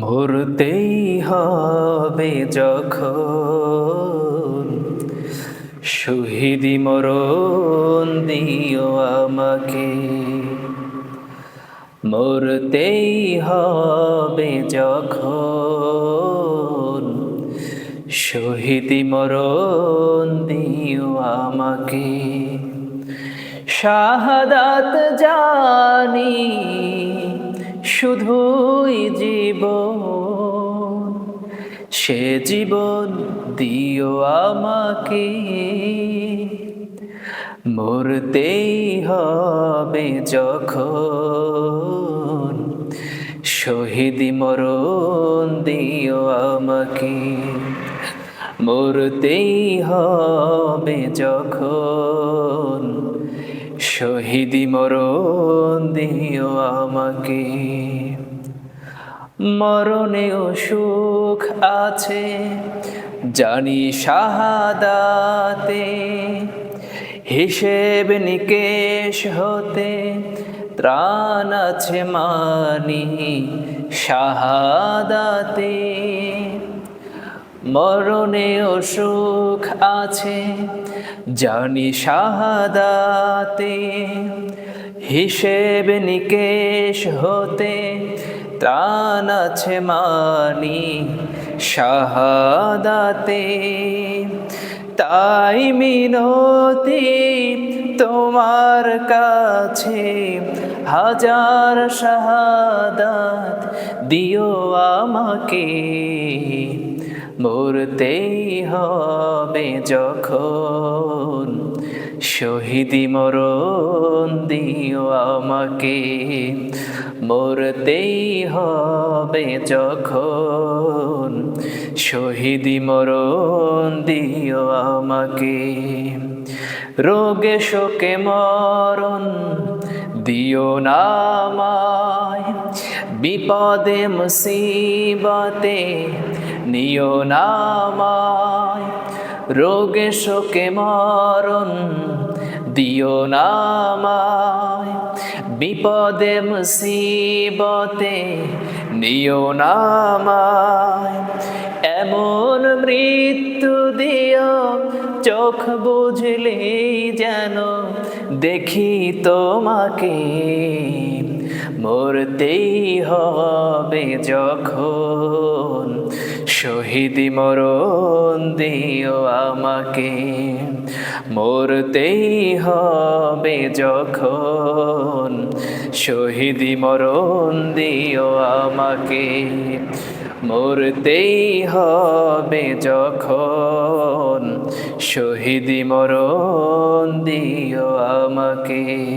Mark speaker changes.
Speaker 1: মরতেই হবে যখন শহীদি মরণ দিও আমাকে। মরতেই হবে যখন শহীদি মরণ দিও আমাকে। শাহাদাত জানি শুধুই জীবন। সে জীবন দিও আমাকে। মরতেই হবে যখন। শহীদি মরণ দিও আমাকে। মরতেই হবে যখন। শহীদি মরণ দিও আমাকে। মরণেও সুখ আছে, জানি শাহাদাতে। হিসেব নিকেশ হতে ত্রাণ আছে মানি শাহাদাতে। মরণেও সুখ আছে, জানি শাহাদাতে হিসেব নিকেশ হতে ত্রাণ আছে মানি শাহাদাতে। তাই মিনতি তোমার কাছে হাজার শাহাদাত দিও আমাকে। মরতেই হবে যখন। শহীদি মরণ দিও আমাকে। মরতেই হবে যখন। শহীদি মরণ দিও আমাকে। রোগে শোকে মরণ দিও নামায় বিপদে, মুসিবতে নিও নামায় রোগে শোকে মরণ দিও নামায় বিপদে মুসিবতে নিও নামায় এমন মৃত্যু দিও, চোখ বুঝলেই যেন দেখি তোমাকে। মরতেই হবে যখন শহীদি মরণ দিও আমাকে। মরতেই হবে যখন। শহীদি মরণ দিও আমাকে। মরতেই হবে যখন। শহীদি মরণ দিও আমাকে।